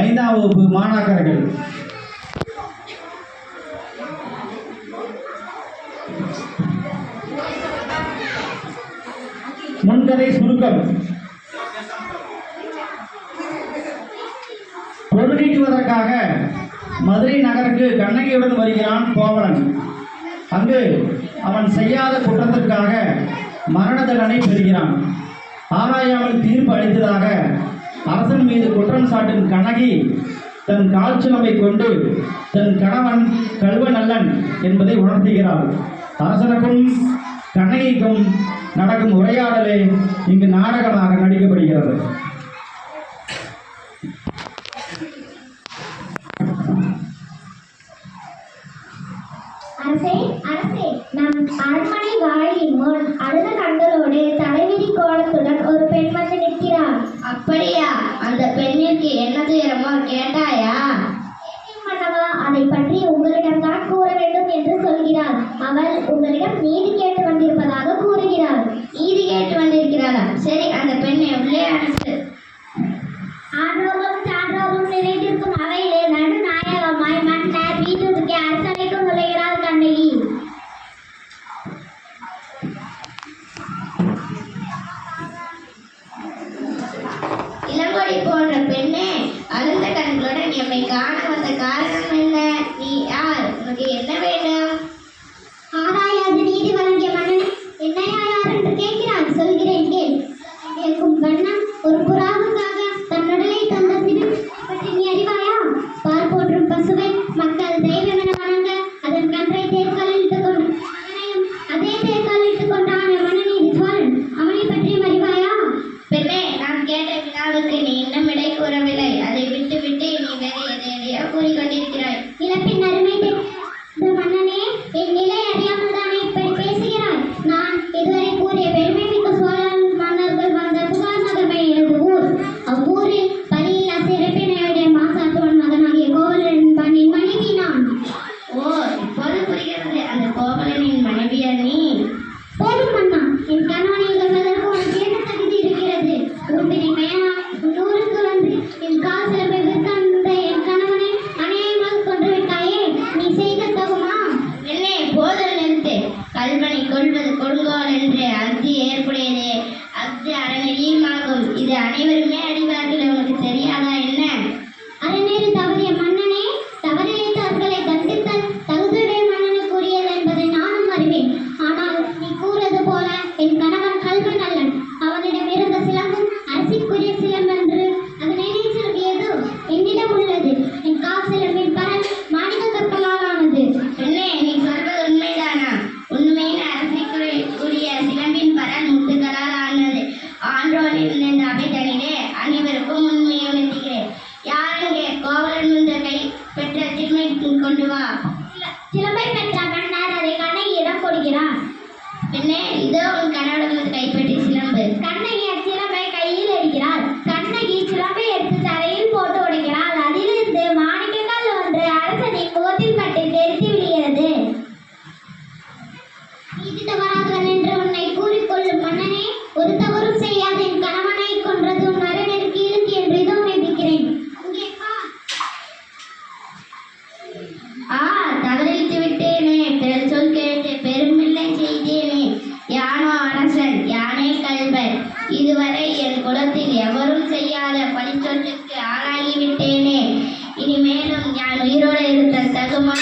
ஐந்தாம் வகுப்பு மாணாக்கர்கள். முன்கதை சுருக்கம். பொருளீட்டுவதற்காக மதுரை நகருக்கு கண்ணகியுடன் வருகிறான் கோவலன். அங்கு அவன் செய்யாத குற்றத்திற்காக மரண தண்டனை பெறுகிறான். ஆராயாமல் தீர்ப்பு அளித்ததாக அரசன் மீது குற்றம் சாட்டும் கண்ணகி தன் கால்ச்சலமை கொண்டு தன் கணவன் கல்வநல்லன் என்பதை உணர்த்துகிறார் அரசனுக்கும் கண்ணகிக்கும் நடக்கும் உரையாடலே இங்கு நாடகமாக நடிக்கப்படுகிறது. அரசே அரசே நம் அரண்மனை வாழியின் முன் அழுத கண்களோடு தலைவிதி கோலத்துடன் ஒரு பெண் வந்து நிற்கிறார் அப்படியே அவர்கள் உங்களிடம் நீதி கேட்டு வந்திருப்பதாக கூறுகிறார். நீதி கேட்டு வந்திருக்கிறாரா? சரி அந்த பெண்ணை உள்ளே அனுப்பு. ஆரோகம் சாரோகம் நிறைந்திருக்கும் அவையிலே நடு நாயகமாய் மன்னர் வீட்டுக்கு அரசரைக்கு நுழைகிறார் கண்ணகி. இளங்கொடி போன்ற பெண்ணே அழுந்த கண்களுடன் எம்மை காண வந்த காரணம் ஒன்பது கொடுங்கோல் என்று அஃது ஏற்புடையதே. அஃது அனைவரையும் ஆகும் இது அனைவருமே அறிவார்கள். உனக்கு தெரியாதா ஆண்டோரில் நின் அபிதனிலே அனைவருக்கும் உண்மையை உணர்த்துகிறேன். யாரெங்கே கோவலன் வந்த கை பெற்ற திண்மை கொண்டு வா. சிலம்பை பெற்ற கண்ணார் அதை கண்ணை இடம் கொடுக்கிறான். பின்னே இதோ உன் உயிரோடு இருந்த தகுமா